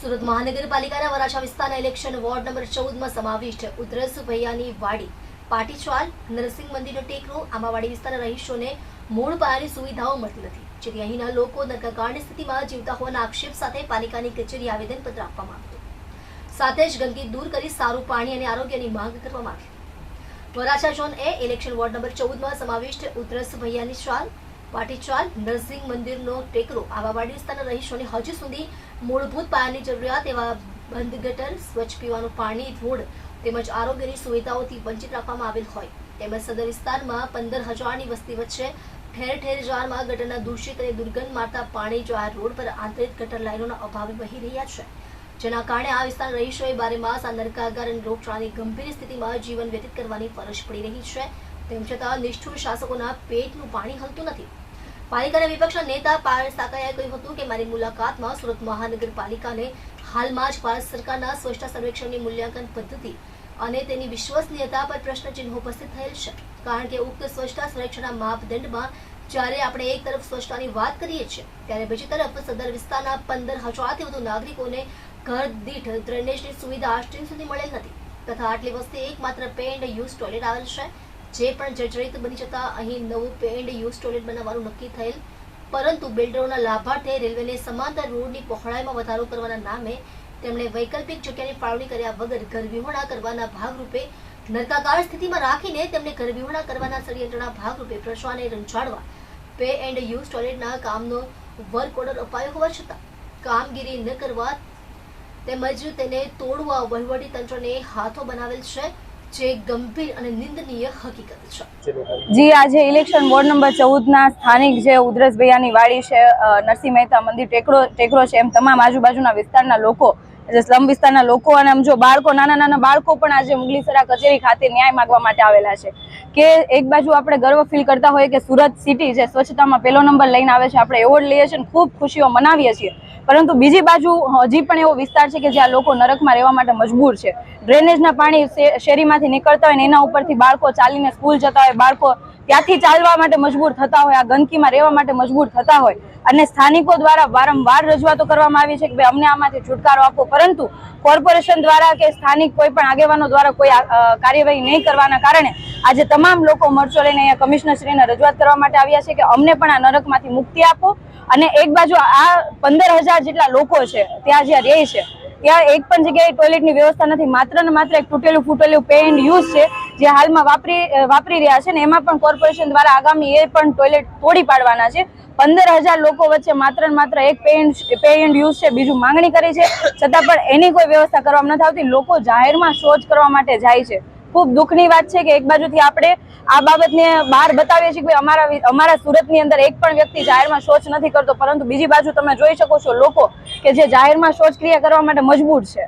સુરત મહાનગરપાલિકાના વરાછા વિસ્તારના election ward number ચૌદમાં સમાવિષ્ટ ઉધરસ ભૈયાની વાડી. પાટીચવાલ નરસિંહ મંદિરનો ટેકરો, આંબાવાડી વિસ્તારના રહીશોને મૂળ પાયાની સુવિધાઓ મળતી નથી. જેથી અહીંના લોકો નરકાકાળની સ્થિતિમાં જીવતા હોવાના આક્ષેપ સાથે પાલિકાની કચેરી આવેદનપત્ર આપવામાં આવ્યું. સાથે જ ગંદકી દૂર કરી સારું પાણી અને આરોગ્યની માંગ કરવામાં આવી. વરાછા ઝોન એ ઇલેક્શન વોર્ડ નંબર ચૌદમાં સમાવિષ્ટ ઉધરસ ભૈયાની ચાલ પાટીચાલ, નરસિંહ મંદિરનો ટેકરો. આવાવાડી વિસ્તારના રહીશોને હજુ સુધી મૂળભૂત પાયાની જરૂરિયાત એવા બંધ ગટર, સ્વચ્છ પીવાનું પાણી રોડ તેમજ આરોગ્યની સુવિધાઓથી વંચિત રાખવામાં આવેલ હોય. તેમજ સદર વિસ્તારમાં પંદર હજારની વસ્તી વચ્ચે ઠેર ઠેર જારમાં ગટરના દૂષિત અને દુર્ગંધ મારતા પાણી જો આ રોડ પર આંતરિક ગટર લાઈનોના અભાવે વહી રહ્યા છે. જેના કારણે આ વિસ્તાર રહીશોએ બારે માસ આ નરકાગાર અને રોગચાળાની ગંભીર સ્થિતિમાં જીવન વ્યતીત કરવાની ફરજ પડી રહી છે. તેમ છતાં નિષ્ઠુર શાસકોના પેટનું પાણી હલતું નથી. પાલિકાના વિપક્ષના નેતા પારસ સાકાયાએ કહ્યું હતું કે મારી મુલાકાતમાં સુરત મહાનગરપાલિકાને હાલમાં જ ભારત સરકારના સ્વચ્છતા સર્વેક્ષણની મૂલ્યાંકન પદ્ધતિ અને તેની વિશ્વસનીયતા પર પ્રશ્નચિહ્ન ઉપસ્થિત થયેલ છે. કારણ કે ઉક્ત સ્વચ્છતા સર્વેક્ષણના માપદંડમાં જ્યારે આપણે એક તરફ સ્વચ્છતાની વાત કરીએ છીએ, ત્યારે બીજી તરફ સદર વિસ્તારના પંદર હજારથી વધુ નાગરિકોને ઘર દીઠ ડ્રેનેજની સુવિધા આજ સુધી મળેલ નથી. તથા આટલી વસ્તી એકમાત્ર પેન્ડ યુઝ ટોયલેટ આવેલ છે. જે પણ જર્જરિત બની જતા અહીં નવું પેઇન્ડ યુઝ ટોયલેટ બનાવવાનું નક્કી થયેલ. પરંતુ બિલ્ડરોના લાભાર્થે રેલવેને સમાંતર રોડની પહોળાઈમાં વધારો કરવાના નામે તેમણે વૈકલ્પિક જગ્યાની ફાળવણી કર્યા વગર ઘરવિહોણા કરવાના ભાગરૂપે નરકાગાળ સ્થિતિમાં રાખીને તેમને ઘર વિહોણા કરવાના ષડયંત્રના ભાગરૂપે પ્રશ્વાને રંજાડવા પે એન્ડ યુઝ ટોયલેટના કામનો વર્ક ઓર્ડર અપાયો હોવા છતાં કામગીરી ન કરવા તેમજ તેને તોડવા વહીવટી તંત્રને હાથો બનાવેલ છે. જે આજે ઇલેક્શન વોર્ડ નંબર ચૌદના સ્થાનિક જે ઉધરસ ભૈયાની વાડી છે નરસિંહ મહેતા મંદિર ટેકરો ટેકરો છે, એમ તમામ આજુબાજુના વિસ્તારના લોકો જે સ્લમ વિસ્તારના લોકો અને આમ જો બાળકો, નાના નાના બાળકો પણ આજે મુગલીસરા કચેરી ખાતે ન્યાય માંગવા માટે આવેલા છે. કે એક બાજુ આપણે ગર્વ ફીલ કરતા હોઈએ કે સુરત સિટી જે સ્વચ્છતામાં પહેલો નંબર લઈને આવે છે, આપણે એવોર્ડ લઈએ છીએ ખૂબ ખુશીઓ મનાવીએ છીએ. પરંતુ બીજી બાજુ હજી પણ એવો વિસ્તાર છે કે જ્યાં લોકો નરકમાં રહેવા માટે મજબૂર છે. ડ્રેનેજના પાણી શેરીમાંથી નીકળતા હોય ને એના ઉપરથી બાળકો ચાલીને સ્કૂલ જતા હોય, બાળકો ત્યાંથી ચાલવા માટે મજબૂર થતા હોય, આ ગંદકીમાં રહેવા માટે મજબૂર થતા હોય અને સ્થાનિકો દ્વારા વારંવાર રજૂઆતો કરવામાં આવી છે કે ભાઈ, અમને આમાંથી છુટકારો આપો. પરંતુ કોર્પોરેશન દ્વારા કે સ્થાનિક કોઈ પણ આગેવાનો દ્વારા કોઈ કાર્યવાહી નહીં કરવાના કારણે આજે તમામ લોકો મરચો લઈને અહીંયા કમિશનરશ્રીને રજૂઆત કરવા માટે આવ્યા છે કે અમને પણ આ નરકમાંથી મુક્તિ આપો અને એક બાજુ આ પંદર જેટલા લોકો છે, ત્યાં જ્યાં રહે છે, ત્યાં એક પણ જગ્યાએ ટોયલેટની વ્યવસ્થા નથી. માત્ર ને માત્ર એક તૂટેલું ફૂટેલું પે એન્ડ યુઝ છે. જે હાલમાં વાપરી વાપરી રહ્યા છે ને એમાં પણ કોર્પોરેશન દ્વારા આગામી એ પણ ટોયલેટ તોડી પાડવાના છે. પંદર હજાર લોકો વચ્ચે માત્ર માત્ર એક પે એન્ડ યુઝ છે, બીજું માંગણી કરી છે. છતાં પણ એની કોઈ વ્યવસ્થા કરવામાં નથી આવતી. લોકો જાહેરમાં શૌચ કરવા માટે જાય છે. ખૂબ દુઃખની વાત છે કે એક બાજુથી આપણે આ બાબતને બહાર બતાવીએ છીએ કે અમારા અમારા સુરતની અંદર એક પણ વ્યક્તિ જાહેરમાં શૌચ નથી કરતો, પરંતુ બીજી બાજુ તમે જોઈ શકો છો લોકો કે જે જાહેરમાં શૌચક્રિયા કરવા માટે મજબૂર છે.